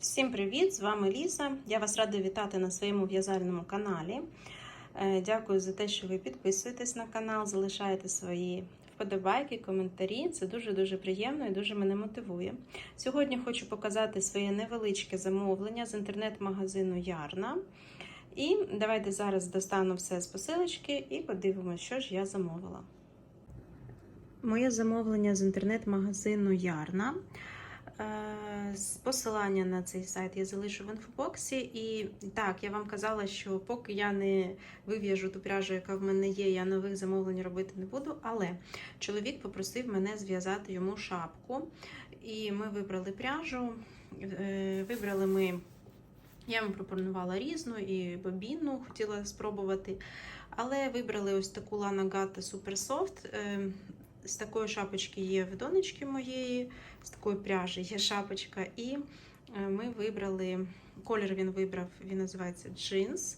Всім привіт! З вами Ліса. Я вас рада вітати на своєму в'язальному каналі. Е, Дякую за те, що ви підписуєтесь на канал, залишаєте свої вподобайки, коментарі. Це дуже-дуже приємно і дуже мене мотивує. Сьогодні хочу показати своє невеличке замовлення з інтернет-магазину Ярна. І давайте зараз достану все з посилочки і подивимося, що ж я замовила. Моє замовлення з інтернет-магазину Ярна. Е, Посилання на цей сайт я залишу в інфобоксі. І так, я вам казала, що поки я не вив'яжу ту пряжу, яка в мене є, я нових замовлень робити не буду. Але чоловік попросив мене зв'язати йому шапку. І ми вибрали пряжу. Е, Вибрали ми, я йому пропонувала різну і бобінну, хотіла спробувати. Але вибрали ось таку Gata Super Soft. Е, З такої шапочки є в донечки моєї, з такої пряжі є шапочка. І е, ми вибрали, колір він вибрав, він називається джинс.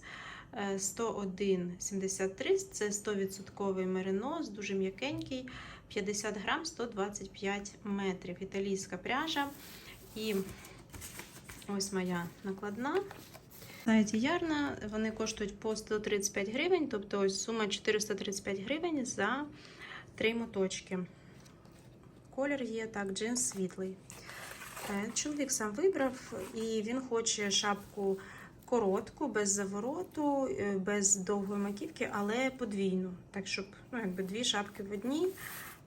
Е, 101,73, це 100% меринос, дуже м'якенький, 50 грам, 125 метрів. Італійська пряжа. І ось моя накладна. На сайті Ярна вони коштують по 135 гривень, тобто ось сума 435 гривень за моточки. Колір є так, джинс світлий. Е, Чоловік сам вибрав, і він хоче шапку коротку, без завороту, е, без довгої маківки, але подвійну. Так, щоб ну, якби дві шапки в одній.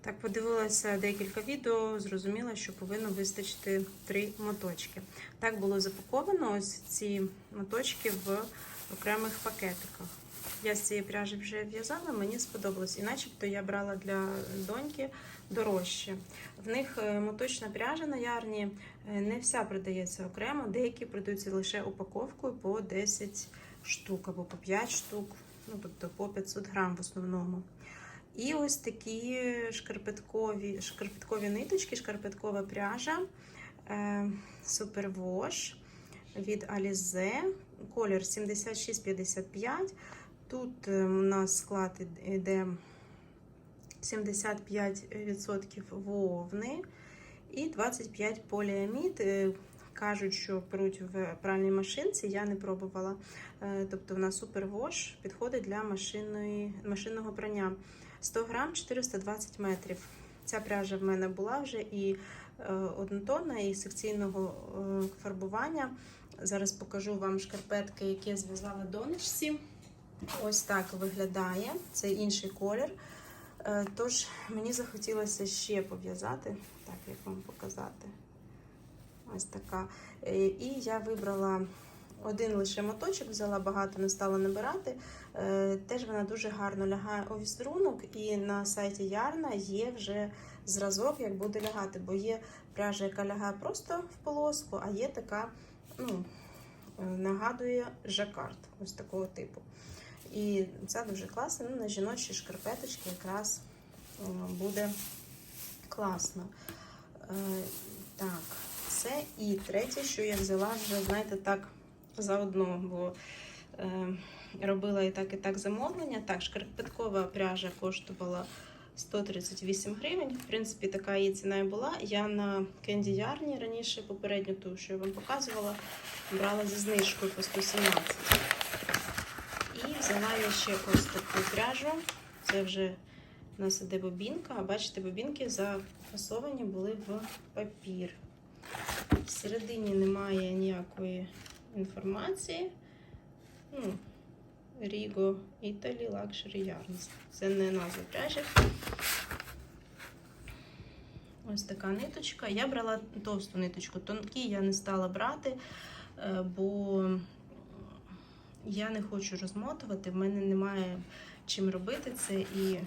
Так, подивилася декілька відео, зрозуміла, що повинно вистачити три моточки. Так було запаковано ось ці моточки в окремих пакетиках. Я з цієї пряжі вже в'язала, мені сподобалось. І начебто я брала для доньки дорожче. В них е, моточна пряжа на ярні е, не вся продається окремо, деякі продаються лише упаковкою по 10 штук або по 5 штук, ну тобто по 500 грам в основному. І ось такі шкарпеткові, шкарпеткові ниточки, шкарпеткова пряжа Superwash від Alize, колір 7655. Тут е, у нас склад йде 75% вовни і 25 поліамід. Е, Кажуть, що беруть в пральній машинці, я не пробувала. Е, Тобто вона супервош підходить для машинної, машинного прання. 100 грам 420 метрів. Ця пряжа в мене була вже і е, однотонна, і секційного фарбування. Зараз покажу вам шкарпетки, які я зв'язала донечці. Ось так виглядає. Це інший колір. Е, Тож мені захотілося ще пов'язати. Так, як вам показати. Ось така. Е, І я вибрала один лише моточок, взяла багато, не стала набирати. Е, Теж вона дуже гарно лягає у візерунок, і на сайті Ярна є вже зразок, як буде лягати, бо є пряжа, яка лягає просто в полоску, а є така, ну, нагадує жакард, ось такого типу. І це дуже класно. Ну, на жіночі шкарпеточки якраз е, буде класно. Е, Так, це і третє, що я взяла вже, знаєте, так заодно, бо е, робила і так, і так замовлення. Так, шкарпеткова пряжа коштувала 138 гривень. В принципі, така її ціна і була. Я на Кенді Ярні раніше попередню ту, що я вам показувала, брала зі знижкою по 117. Взяла ще ось таку пряжу. Це вже у нас іде бобінка. А бачите, бобінки зафасовані були в папір. Всередині немає ніякої інформації. Ну, Ріго Італі Luxury Yarns. Це не назва пряжі. Ось така ниточка. Я брала товсту ниточку, тонкі я не стала брати, е, бо я не хочу розмотувати, в мене немає чим робити це і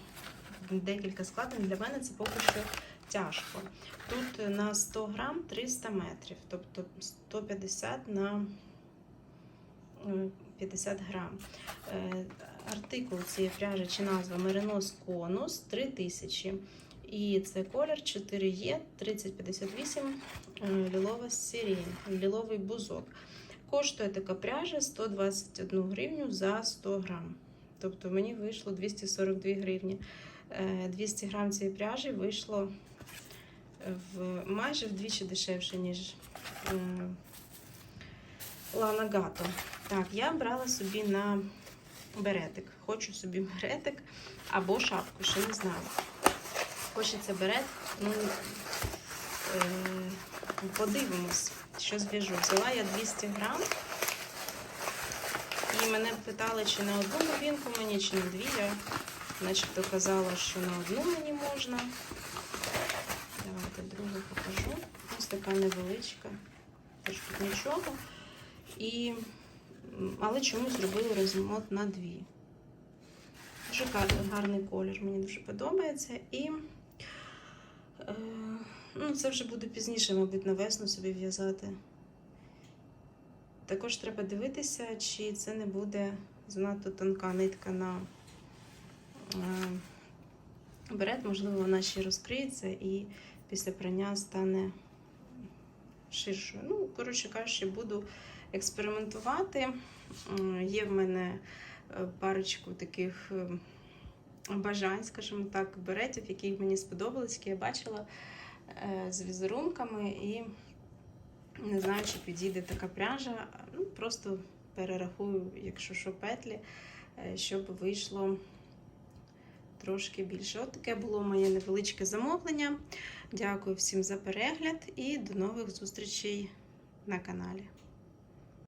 декілька складень для мене це поки що тяжко. Тут на 100 грам 300 метрів, тобто 150 на е, 50 грам. Е, Артикул цієї пряжі чи назва Меринос Конус 3000. І це колір 4Е 3058 е, лілова сирень, ліловий бузок. Коштує така пряжа 121 гривню за 100 грам. Тобто мені вийшло 242 гривні. Е, 200 грам цієї пряжі вийшло в майже вдвічі дешевше, ніж е, Ланагато. Так, я брала собі на беретик. Хочу собі беретик або шапку, ще не знаю. Хочеться берет. Ну, е, подивимось, що зв'яжу. Взяла я 200 грам. І мене питали, чи на одну новинку мені, чи на дві. Я начебто казала, що на одну мені можна. Давайте другу покажу. Ось така невеличка. Теж тут нічого. І, але чомусь зробили розмот на дві. Дуже гарний колір, мені дуже подобається. І ну, це вже буде пізніше, мабуть, на весну собі в'язати. Також треба дивитися, чи це не буде занадто тонка нитка на е, берет. Можливо, вона ще розкриється і після прання стане ширшою. Ну, коротше кажучи, буду експериментувати. Є в мене е, парочку таких е, бажань, скажімо так, беретів, які мені сподобались, які я бачила е, з візерунками. І не знаю, чи підійде така пряжа. Ну, просто перерахую, якщо що, петлі, е, щоб вийшло трошки більше. От таке було моє невеличке замовлення. Дякую всім за перегляд і до нових зустрічей на каналі.